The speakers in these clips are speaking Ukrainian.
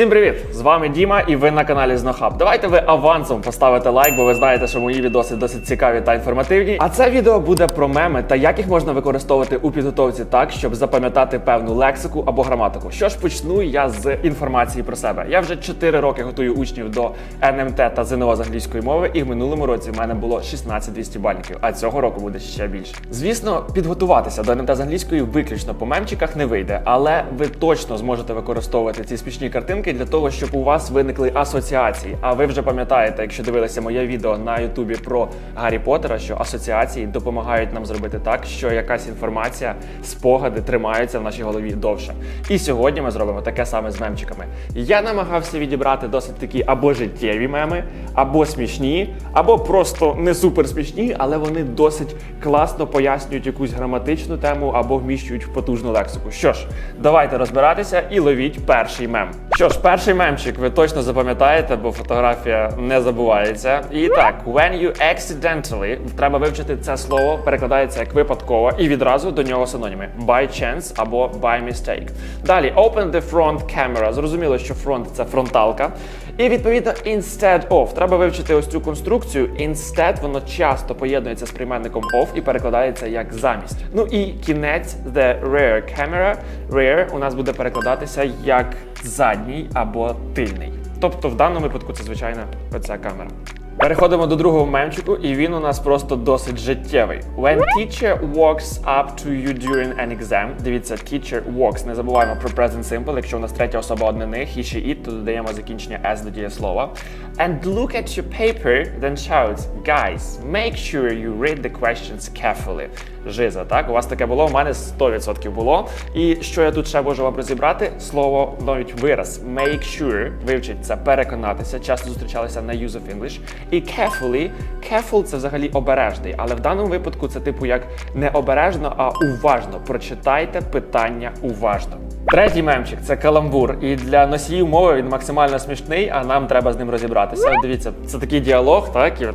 Всім привіт! З вами Діма, і ви на каналі Знохаб. Давайте ви авансом поставите лайк, бо ви знаєте, що мої відоси досить цікаві та інформативні. А це відео буде про меми та як їх можна використовувати у підготовці так, щоб запам'ятати певну лексику або граматику. Що ж почну я з інформації про себе. Я вже 4 роки готую учнів до НМТ та ЗНО з англійської мови, і в минулому році в мене було 16 200 бальників, а цього року буде ще більше. Звісно, підготуватися до НМТ з англійської виключно по мемчиках не вийде, але ви точно зможете використовувати ці смішні картинки для того, щоб у вас виникли асоціації. А ви вже пам'ятаєте, якщо дивилися моє відео на Ютубі про Гаррі Поттера, що асоціації допомагають нам зробити так, що якась інформація, спогади тримаються в нашій голові довше. І сьогодні ми зробимо таке саме з мемчиками. Я намагався відібрати досить такі або життєві меми, або смішні, або просто не супер смішні, але вони досить класно пояснюють якусь граматичну тему або вміщують в потужну лексику. Що ж, давайте розбиратися і ловіть перший мем. Що ж, перший мемчик ви точно запам'ятаєте, бо фотографія не забувається. І так, when you accidentally, треба вивчити це слово, перекладається як випадково, і відразу до нього синоніми by chance або by mistake. Далі open the front camera. Зрозуміло, що фронт це фронталка. І відповідно instead of. Треба вивчити ось цю конструкцію. Instead воно часто поєднується з прийменником of і перекладається як замість. Ну і кінець the rear camera. Rear у нас буде перекладатися як задній або тильний. Тобто в даному випадку це звичайно оця камера. Переходимо до другого мемчику, і він у нас просто досить життєвий. When teacher walks up to you during an exam. Дивіться, teacher walks. Не забуваємо про present simple. Якщо у нас третя особа однини, he, she, it, то додаємо закінчення s до дієслова. And look at your paper, then shouts, guys, make sure you read the questions carefully. Жиза, так? У вас таке було, у мене 100% було. І що я тут ще можу вам розібрати? Слово навіть вираз. Make sure, вивчить це переконатися. Часто зустрічалися на use of English. І carefully, careful це взагалі обережний, але в даному випадку це типу як не обережно, а уважно. Прочитайте питання уважно. Третій мемчик це каламбур. І для носіїв мови він максимально смішний, а нам треба з ним розібратися. Дивіться, це такий діалог, так? І от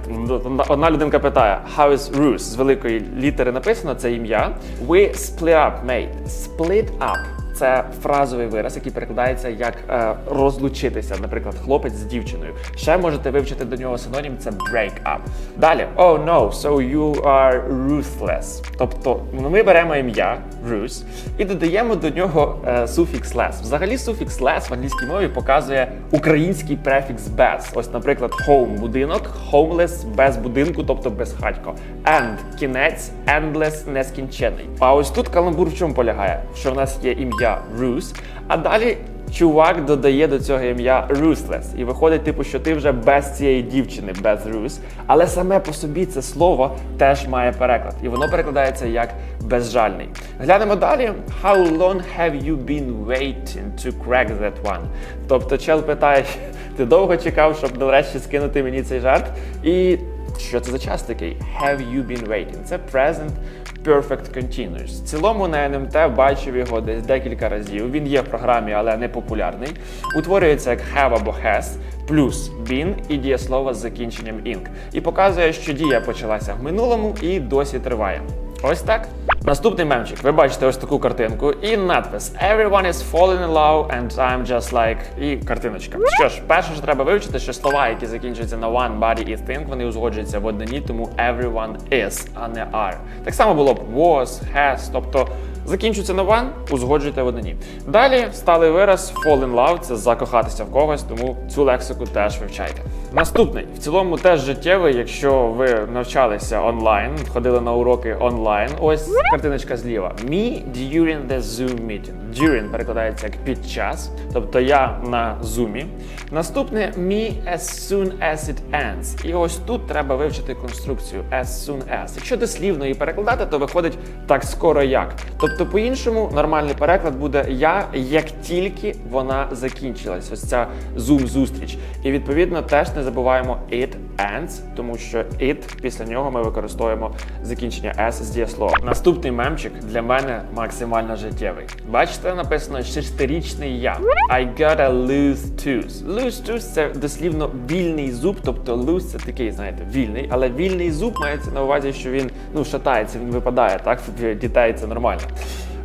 одна людинка питає: How is Ruth? З великої літери написано це ім'я. We split up, mate. Split up. Це фразовий вираз, який перекладається як е, розлучитися, наприклад, хлопець з дівчиною. Ще можете вивчити до нього синонім це break up. Далі, oh no, so you are ruthless. Тобто ну, ми беремо ім'я Ruth і додаємо до нього е, суфікс less. Взагалі суфікс less в англійській мові показує український префікс без. Ось, наприклад, home будинок, homeless без будинку, тобто безхатько. And кінець, endless нескінчений. А ось тут каламбур в чому полягає? Що в нас є ім'я Ruth, а далі чувак додає до цього ім'я Ruthless. І виходить, типу, що ти вже без цієї дівчини, без Ruth. Але саме по собі це слово теж має переклад. І воно перекладається як безжальний. Глянемо далі. How long have you been waiting to crack that one? Тобто чел питає, ти довго чекав, щоб нарешті скинути мені цей жарт? І що це за час такий? Have you been waiting? Це present perfect continuous. В цілому на NMT бачив його десь декілька разів. Він є в програмі, але не популярний. Утворюється як have або has, плюс been і дієслово з закінченням ing. І показує, що дія почалася в минулому і досі триває. Ось так. Наступний мемчик. Ви бачите ось таку картинку і надпис Everyone is falling in love and I'm just like і картиночка. Що ж, перше, що треба вивчити, що слова, які закінчуються на one, body і think, вони узгоджуються в однині, тому everyone is, а не are. Так само було б was, has, тобто закінчується на one, узгоджуйте в однині. Далі сталий вираз fall in love – це закохатися в когось, тому цю лексику теж вивчайте. Наступний в цілому теж життєвий, якщо ви навчалися онлайн, ходили на уроки онлайн. Ось картиночка зліва. Me during the Zoom meeting. During перекладається як під час, тобто я на зумі. Наступне me as soon as it ends. І ось тут треба вивчити конструкцію as soon as. Якщо дослівно її перекладати, то виходить так скоро як. Тобто, по-іншому, нормальний переклад буде я, як тільки вона закінчилась. Ось ця зум зустріч. І відповідно теж не забуваємо it ends, тому що it після нього ми використовуємо закінчення s з дієслова. Наступний мемчик для мене максимально життєвий. Бачите, написано шестирічний я. I got a loose tooth. Loose tooth – це дослівно вільний зуб, тобто loose – це такий, знаєте, вільний, але вільний зуб мається на увазі, що він ну шатається, він випадає. Так в дітей це нормально.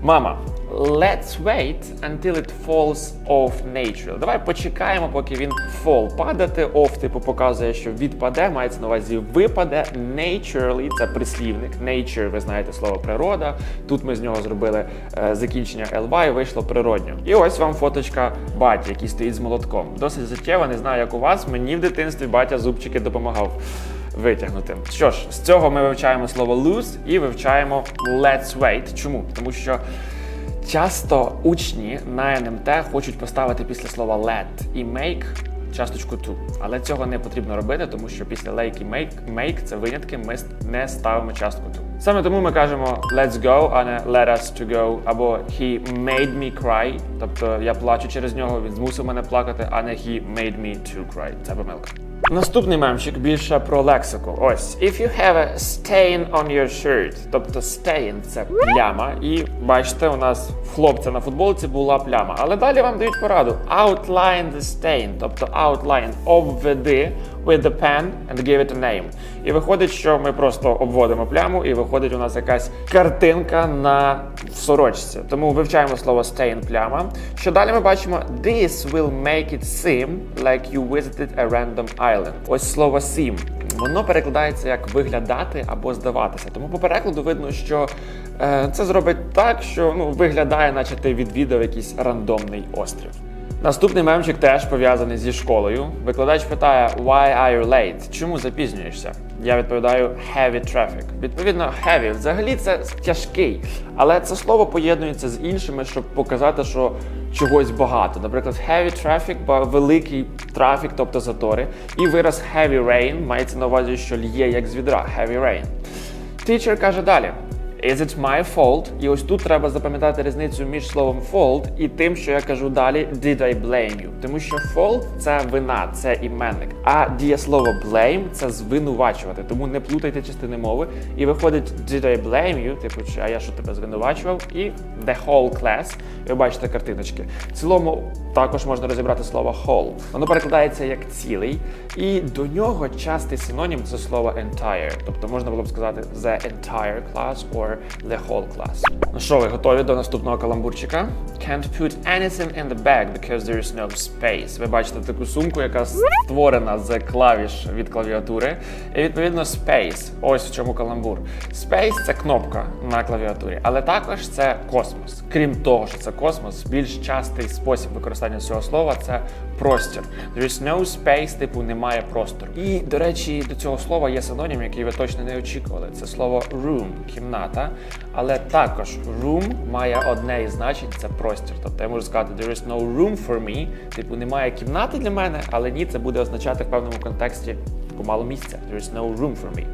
Мама, let's wait until it falls off natural. Давай почекаємо, поки він fall. Падати off, типу, показує, що відпаде, мається на увазі випаде. Naturally, це прислівник. Nature, ви знаєте слово природа. Тут ми з нього зробили е, закінчення ly, і вийшло природньо. І ось вам фоточка баті, який стоїть з молотком. Досить життєва, не знаю, як у вас. Мені в дитинстві батя зубчики допомагав витягнути. Що ж, з цього ми вивчаємо слово lose і вивчаємо let's wait. Чому? Тому що часто учні на НМТ хочуть поставити після слова let і make часточку to. Але цього не потрібно робити, тому що після like і make, make це винятки, ми не ставимо частку to. Саме тому ми кажемо let's go, а не let us to go, або he made me cry, тобто я плачу через нього, він змусив мене плакати, а не he made me to cry. Це помилка. Наступний мемчик більше про лексику. Ось if you have a stain on your shirt, тобто stain – це пляма. І бачите, у нас в хлопця на футболці була пляма. Але далі вам дають пораду outline the stain, тобто outline обведи with the pen and give it a name. І виходить, що ми просто обводимо пляму, і виходить у нас якась картинка на сорочці. Тому вивчаємо слово stain пляма. Що далі ми бачимо this will make it seem like you visited a random island. Ось слово seem. Воно перекладається як виглядати або здаватися. Тому по перекладу видно, що е, це зробить так, що ну виглядає, наче ти відвідав якийсь рандомний острів. Наступний мемчик теж пов'язаний зі школою. Викладач питає Why are you late? Чому запізнюєшся? Я відповідаю heavy traffic. Відповідно, heavy взагалі це тяжкий, але це слово поєднується з іншими, щоб показати, що чогось багато. Наприклад, heavy traffic, великий трафік, тобто затори. І вираз heavy rain мається на увазі, що лє як з відра. Heavy rain. Teacher каже далі. Is it my fault? І ось тут треба запам'ятати різницю між словом fault і тим, що я кажу далі did I blame you? Тому що fault – це вина, це іменник. А дієслово blame – це звинувачувати. Тому не плутайте частини мови. І виходить did I blame you? Типу, а я що тебе звинувачував? І the whole class. Ви бачите картиночки. В цілому також можна розібрати слово whole. Воно перекладається як цілий, і до нього частий синонім це слово entire. Тобто можна було б сказати the entire class or the whole class. Ну що, ви готові до наступного каламбурчика? Can't put anything in the bag because there is no space. Ви бачите таку сумку, яка створена з клавіш від клавіатури. І відповідно space. Ось в чому каламбур. Space це кнопка на клавіатурі, але також це космос. Крім того, що це космос, більш частий спосіб використання цього слова це простір. There is no space, типу немає простору. І, до речі, до цього слова є синонім, який ви точно не очікували. Це слово room, кімната. Але також room має одне із значень це простір. Тобто я можу сказати, there is no room for me, типу немає кімнати для мене, але ні, це буде означати в певному контексті мало місця. There is no room for me.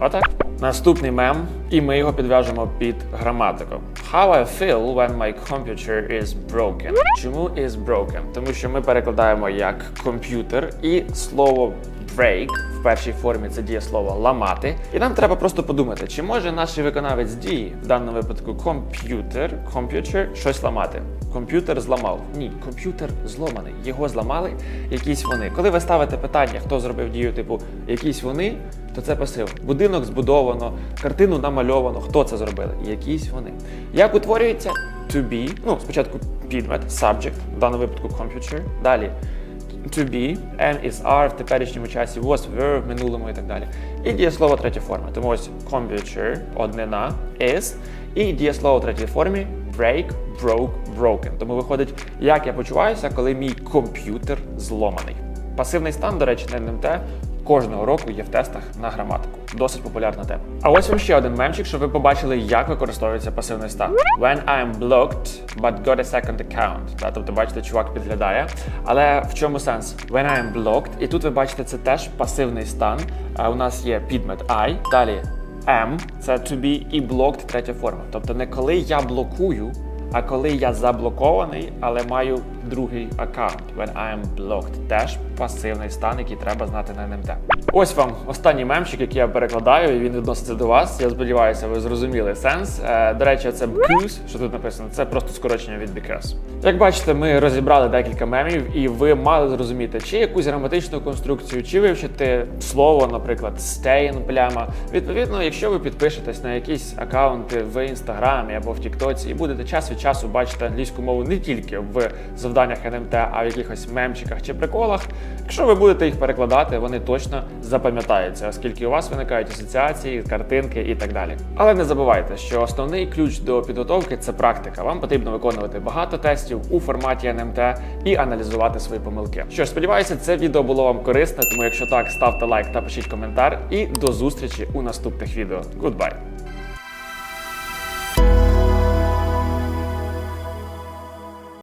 Отак. Наступний мем, і ми його підв'яжемо під граматику. How I feel when my computer is broken. Чому is broken? Тому що ми перекладаємо як комп'ютер і слово break першій формі це дієслово ламати. І нам треба просто подумати, чи може наш виконавець дії, в даному випадку комп'ютер, комп'ютер, щось ламати. Комп'ютер зламав. Ні, комп'ютер зломаний. Його зламали якісь вони. Коли ви ставите питання, хто зробив дію, типу якісь вони, то це пасив. Будинок збудовано, картину намальовано. Хто це зробили? Якісь вони. Як утворюється to be, ну спочатку підмет, subject, в даному випадку computer, далі to be, am is are в теперішньому часі, was were в минулому і так далі. І дієслово третє форми. Тому ось computer, однина, is, і дієслово третій формі break, broke, broken. Тому виходить, як я почуваюся, коли мій комп'ютер зломаний. Пасивний стан, до речі, на НМТ кожного року є в тестах на граматику. Досить популярна тема. А ось вам ще один мемчик, щоб ви побачили, як використовується пасивний стан. When I'm blocked, but got a second account. Да, тобто, бачите, чувак підглядає. Але в чому сенс? When I'm blocked, і тут ви бачите, це теж пасивний стан. А у нас є підмет I, далі am, це to be, і blocked третя форма. Тобто не коли я блокую, А коли я заблокований, але маю другий аккаунт, when I am blocked, теж пасивний стан, який треба знати на НМТ. Ось вам останній мемчик, який я перекладаю, і він відноситься до вас. Я сподіваюся, ви зрозуміли сенс. Е, до речі, це because, що тут написано, це просто скорочення від because. Як бачите, ми розібрали декілька мемів, і ви мали зрозуміти, чи якусь граматичну конструкцію, чи вивчити слово, наприклад, stay пляма. Відповідно, якщо ви підпишетесь на якісь акаунти в інстаграмі або в Тіктоці, і будете час від часу бачити англійську мову не тільки в завданнях НМТ, а в якихось мемчиках чи приколах. Якщо ви будете їх перекладати, вони точно запам'ятаються, оскільки у вас виникають асоціації, картинки і так далі. Але не забувайте, що основний ключ до підготовки це практика. Вам потрібно виконувати багато тестів у форматі НМТ і аналізувати свої помилки. Що ж, сподіваюся, це відео було вам корисне, тому якщо так, ставте лайк та пишіть коментар. І до зустрічі у наступних відео. Goodbye!